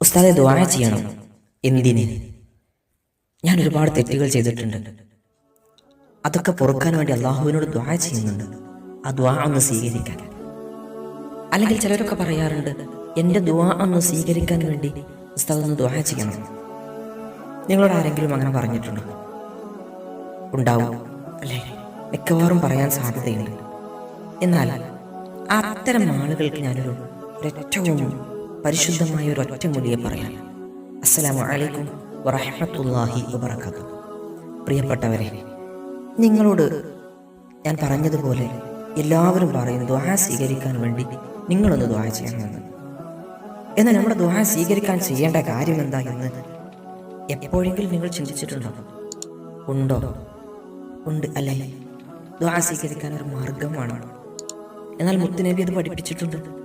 ഉസ്താദെ ദ്വാര ചെയ്യണം. എന്തിന്? ഞാൻ ഒരുപാട് തെറ്റുകൾ ചെയ്തിട്ടുണ്ട്. അതൊക്കെ പൊറുക്കാൻ വേണ്ടി അള്ളാഹുവിനോട് ദ്വാര ചെയ്യുന്നുണ്ട്. ആ ദ്വാ ഒന്ന് സ്വീകരിക്കാൻ. അല്ലെങ്കിൽ ചിലരൊക്കെ പറയാറുണ്ട് എന്റെ ദ്വാ ഒന്ന് സ്വീകരിക്കാൻ വേണ്ടി ഉസ്താദ് ഒന്ന് ദ്വാര ചെയ്യണം. നിങ്ങളോട് ആരെങ്കിലും അങ്ങനെ പറഞ്ഞിട്ടുണ്ടോ? ഉണ്ടാവും. അല്ലേ? മിക്കവാറും പറയാൻ സാധ്യതയുണ്ട്. എന്നാൽ അത്തരം ആളുകൾക്ക് ഞാനൊരു ഒരൊറ്റവും പരിശുദ്ധമായ ഒരു ഒറ്റമൊഴിയെ പറയാം അസ്സലാമു അലൈക്കും വബറകാതുഹു. പ്രിയപ്പെട്ടവരെ നിങ്ങളോട് ഞാൻ പറഞ്ഞതുപോലെ എല്ലാവരും പറയുന്നു ദ്വാഹ സ്വീകരിക്കാൻ വേണ്ടി നിങ്ങളൊന്ന് ദ്വാഹ ചെയ്യണമെന്ന്. എന്നാൽ നമ്മുടെ ദ്വാഹ സ്വീകരിക്കാൻ ചെയ്യേണ്ട കാര്യം എന്താ എന്ന് എപ്പോഴെങ്കിലും നിങ്ങൾ ചിന്തിച്ചിട്ടുണ്ടോ? ഉണ്ടോ? ഉണ്ട് അല്ലേ? ദ്വാ സ്വീകരിക്കാൻ ഒരു മാർഗമാണ്. എന്നാൽ മുത്തുനബി അത് പഠിപ്പിച്ചിട്ടുണ്ട്.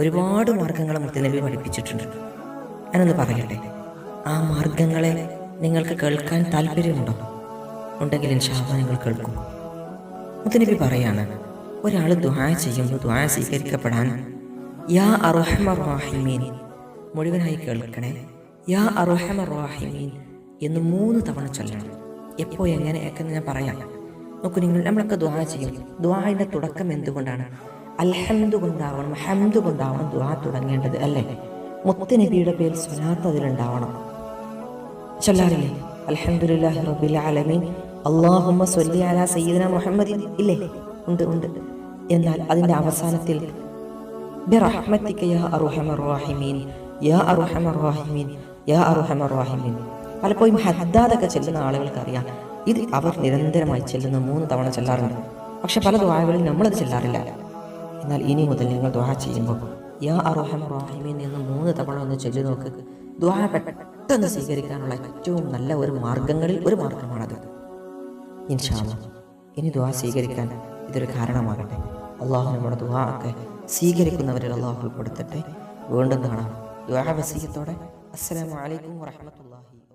ഒരുപാട് മാർഗങ്ങൾ മുത്തുനബി പഠിപ്പിച്ചിട്ടുണ്ട്. ഞാനൊന്ന് പറയട്ടെ? ആ മാർഗങ്ങളെ നിങ്ങൾക്ക് കേൾക്കാൻ താല്പര്യമുണ്ടോ? ഉണ്ടെങ്കിൽ ഇൻഷാല്ല നിങ്ങൾ കേൾക്കും. മുത്തുനബി പറയാണ് ഒരാൾ ദ്വാ ചെയ്യുമ്പോൾ ദ്വാ സ്വീകരിക്കപ്പെടാൻ യാ അറുഹമ റാഹിമീൻ മുഴുവനായി കേൾക്കണേ. യാ അറുഹമ റാഹിമീൻ എന്ന് മൂന്ന് തവണ ചൊല്ലണം. എപ്പോൾ എങ്ങനെയൊക്കെ ഞാൻ പറയാം. നോക്കൂ നിങ്ങൾ നമ്മളൊക്കെ ദ്വാ ചെയ്യും. ദ്വാന്റെ തുടക്കം എന്തുകൊണ്ടാണ്? അൽഹംദു കൊണ്ടാവണം ഹംദ് കൊണ്ടാവണം ദുആ തുടങ്ങേണ്ടത് അല്ലേ? മുത്തനബിയുടെ പേര് സ്വലാത്ത് അതിലുണ്ടാവണം. ചൊല്ലാറില്ലേ? അൽഹംദുലില്ലാഹി റബ്ബിൽ ആലമീൻ. അല്ലാഹുമ്മ അലാ സയ്യിദന മുഹമ്മദിൻ ഇല്ലേ? ഉണ്ട് ഉണ്ട്. എന്നാൽ അതിന്റെ അവസാനത്തിൽ റഹീമീൻ റഹീമീൻ റഹീമീൻ. പലപ്പോഴും ഹദ്ദാദൊക്കെ ചെല്ലുന്ന ആളുകൾക്ക് അറിയാം ഇത് അവർ നിരന്തരമായി ചെല്ലുന്ന മൂന്ന് തവണ ചെല്ലാറുണ്ട്. പക്ഷെ പല ദ്വാരകളിൽ നമ്മളത് ചെല്ലാറില്ല. എന്നാൽ ഇനി മുതൽ നിങ്ങൾ ദ്വാ ചെയ്യുമ്പോൾ യാ അറോഹം റഹീമീൻ എന്ന് മൂന്ന് തവണ ഒന്ന് ചൊല്ലി നോക്ക്. ദ്വാ പെട്ടെന്ന് സ്വീകരിക്കാനുള്ള ഏറ്റവും നല്ല ഒരു മാർഗങ്ങളിൽ ഒരു മാർഗമാണത് ഇൻഷാല്ല ഇനി ദ്വാ സ്വീകരിക്കാൻ ഇതൊരു കാരണമാകട്ടെ. അള്ളാഹു നമ്മുടെ ദ്വാ ഒക്കെ സ്വീകരിക്കുന്നവരിൽ അള്ളാഹു ഉൾപ്പെടുത്തട്ടെ. വീണ്ടും കാണാം. ദുആ വസീയത്തോടെ. അസ്സലാമലൈക്കും വറഹ്മത്തുള്ളാഹി